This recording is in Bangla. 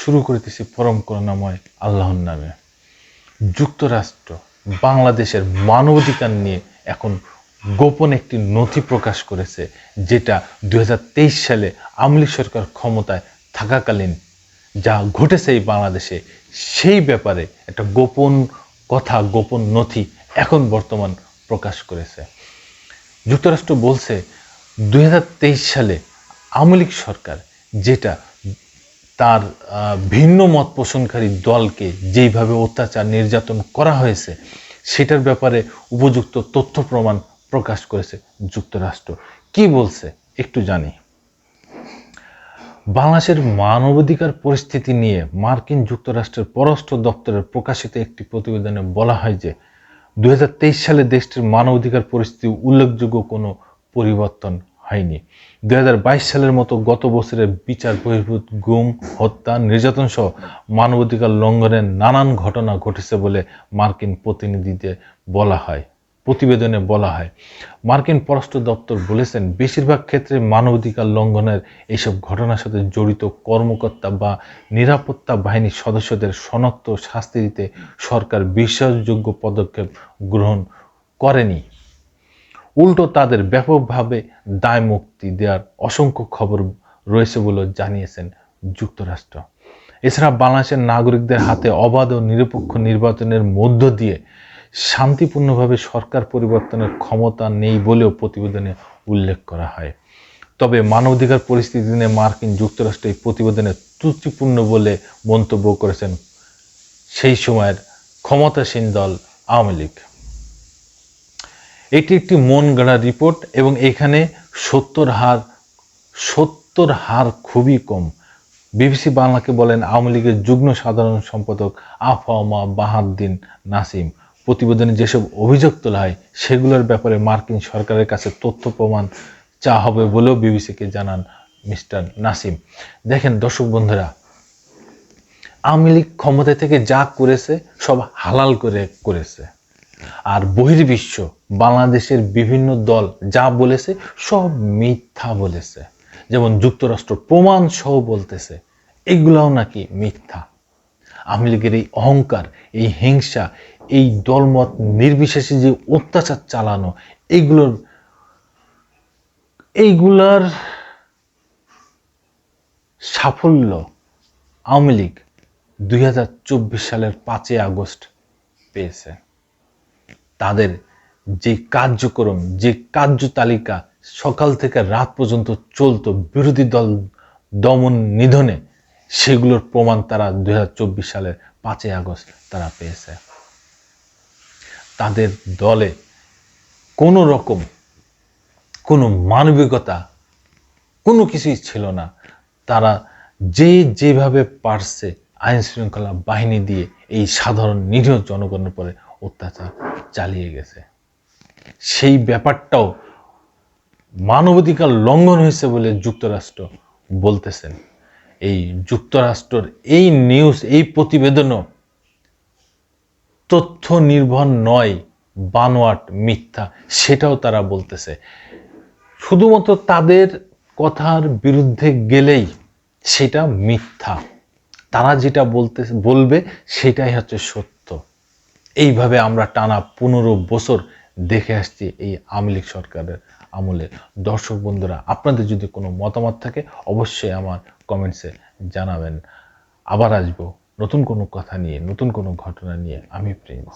শুরু করিতেছি পরম করুণাময় আল্লাহর নামে। যুক্তরাষ্ট্র, বাংলাদেশের মানবাধিকার নিয়ে এখন গোপন একটি নথি প্রকাশ করেছে, যেটা দু হাজার তেইশ সালে আমলি সরকার ক্ষমতায় থাকাকালীন যা ঘটেছে এই বাংলাদেশে, সেই ব্যাপারে একটা গোপন কথা, গোপন নথি এখন বর্তমান প্রকাশ করেছে। যুক্তরাষ্ট্র বলছে দু হাজার তেইশ সালে আওয়ামী লীগ সরকার যেটা তার ভিন্ন মত পোষণকারী দলকে যেইভাবে অত্যাচার নির্যাতন করা হয়েছে, সেটার ব্যাপারে উপযুক্ত তথ্য প্রমাণ প্রকাশ করেছে যুক্তরাষ্ট্র। কি বলছে? একটু জানি। বাংলাদেশের মানবাধিকার পরিস্থিতি নিয়ে মার্কিন যুক্তরাষ্ট্রের পররাষ্ট্র দপ্তরের প্রকাশিত একটি প্রতিবেদনে বলা হয় যে দু হাজার তেইশ সালে দেশটির মানবাধিকার পরিস্থিতি উল্লেখযোগ্য কোনো পরিবর্তন হয়নি। দুই হাজার বাইশ সালের মতো গত বছরের বিচার, বহির্ভূত গুম, হত্যা, নির্যাতন সহ মানবাধিকার লঙ্ঘনের নানান ঘটনা ঘটেছে বলে মার্কিন প্রতিনিধিদের বলা হয়, প্রতিবেদনে বলা হয়। মার্কিন পররাষ্ট্র দপ্তর বলেছেন, বেশিরভাগ ক্ষেত্রে মানবাধিকার লঙ্ঘনের এইসব ঘটনার সাথে জড়িত কর্মকর্তা বা নিরাপত্তা বাহিনীর সদস্যদের শনাক্ত শাস্তি দিতে সরকার বিশ্বাসযোগ্য পদক্ষেপ গ্রহণ করেনি। উল্টো তাদের ব্যাপকভাবে দায় মুক্তি দেওয়ার অসংখ্য খবর রয়েছে বলে জানিয়েছেন যুক্তরাষ্ট্র। এছাড়া বাংলাদেশের নাগরিকদের হাতে অবাধ ও নিরপেক্ষ নির্বাচনের মধ্য দিয়ে শান্তিপূর্ণভাবে সরকার পরিবর্তনের ক্ষমতা নেই বলেও প্রতিবেদনে উল্লেখ করা হয়। তবে মানবাধিকার পরিস্থিতি নিয়ে মার্কিন যুক্তরাষ্ট্র এই প্রতিবেদনে ত্রুটিপূর্ণ বলে মন্তব্য করেছেন সেই সময়ের ক্ষমতাসীন দল আওয়ামী লীগ। এটি একটি মন গড়া রিপোর্ট এবং এখানে সত্তর হার সত্তর হার খুবই কম। বিবিসি বাংলাকে বলেন আওয়ামী লীগের যুগ্ম সাধারণ সম্পাদক আফামা বাহাদ্দিন নাসিম। প্রতিবেদনে যেসব অভিযোগ তোলা হয়, সেগুলোর ব্যাপারে মার্কিন সরকারের কাছে তথ্য প্রমাণ চা হবে বলেও বিবিসিকে জানান মিস্টার নাসিম। দেখেন দর্শক বন্ধুরা, আওয়ামী লীগ ক্ষমতা থেকে যা করেছে, সব হালাল করে করেছে। আর বহির্বিশ্ব বাংলাদেশের বিভিন্ন দল যা বলেছে, সব মিথ্যা বলেছে। যেমন যুক্তরাষ্ট্র প্রমাণ সহ বলতেছে, এগুলাও নাকি মিথ্যা। আওয়ামী লীগের এই অহংকার, এই হিংসা, এই দলমত নির্বিশেষে যে অত্যাচার চালানো এইগুলোর এইগুলার সাফল্য আওয়ামী লীগ দুই হাজার চব্বিশ সালের পাঁচই আগস্ট পেয়েছে। তাদের যে কার্যক্রম, যে কার্য তালিকা সকাল থেকে রাত পর্যন্ত চলতো বিরোধী দল দমন নিধনে, সেগুলোর প্রমাণ তারা হাজার চব্বিশ সালের পাঁচই আগস্ট তারা পেয়েছে। তাদের দলে কোনো রকম কোনো মানবিকতা কোনো কিছুই ছিল না। তারা যে যেভাবে পারছে আইন শৃঙ্খলা বাহিনী দিয়ে এই সাধারণ নিরীহ জনগণের পরে অত্যাচার চালিয়ে গেছে। সেই ব্যাপারটাও মানবাধিকার লঙ্ঘন হয়েছে বলে যুক্তরাষ্ট্র বলতেছেন। এই যুক্তরাষ্ট্রের এই নিউজ, এই প্রতিবেদনও তথ্য নির্ভর নয়, বানোয়াট মিথ্যা, সেটাও তারা বলতেছে। শুধুমাত্র তাদের কথার বিরুদ্ধে গেলেই সেটা মিথ্যা। তারা যেটা বলতে, বলবে সেটাই হচ্ছে সত্য। এইভাবে আমরা টানা পনেরো বছর দেখে আসছি এই আওয়ামী লীগ সরকারের আমলে। দর্শক বন্ধুরা, আপনাদের যদি কোনো মতামত থাকে, অবশ্যই আমার কমেন্টসে জানাবেন। আবার আসব নতুন কোনো কথা নিয়ে, নতুন কোনো ঘটনা নিয়ে। আমি প্রিন্স।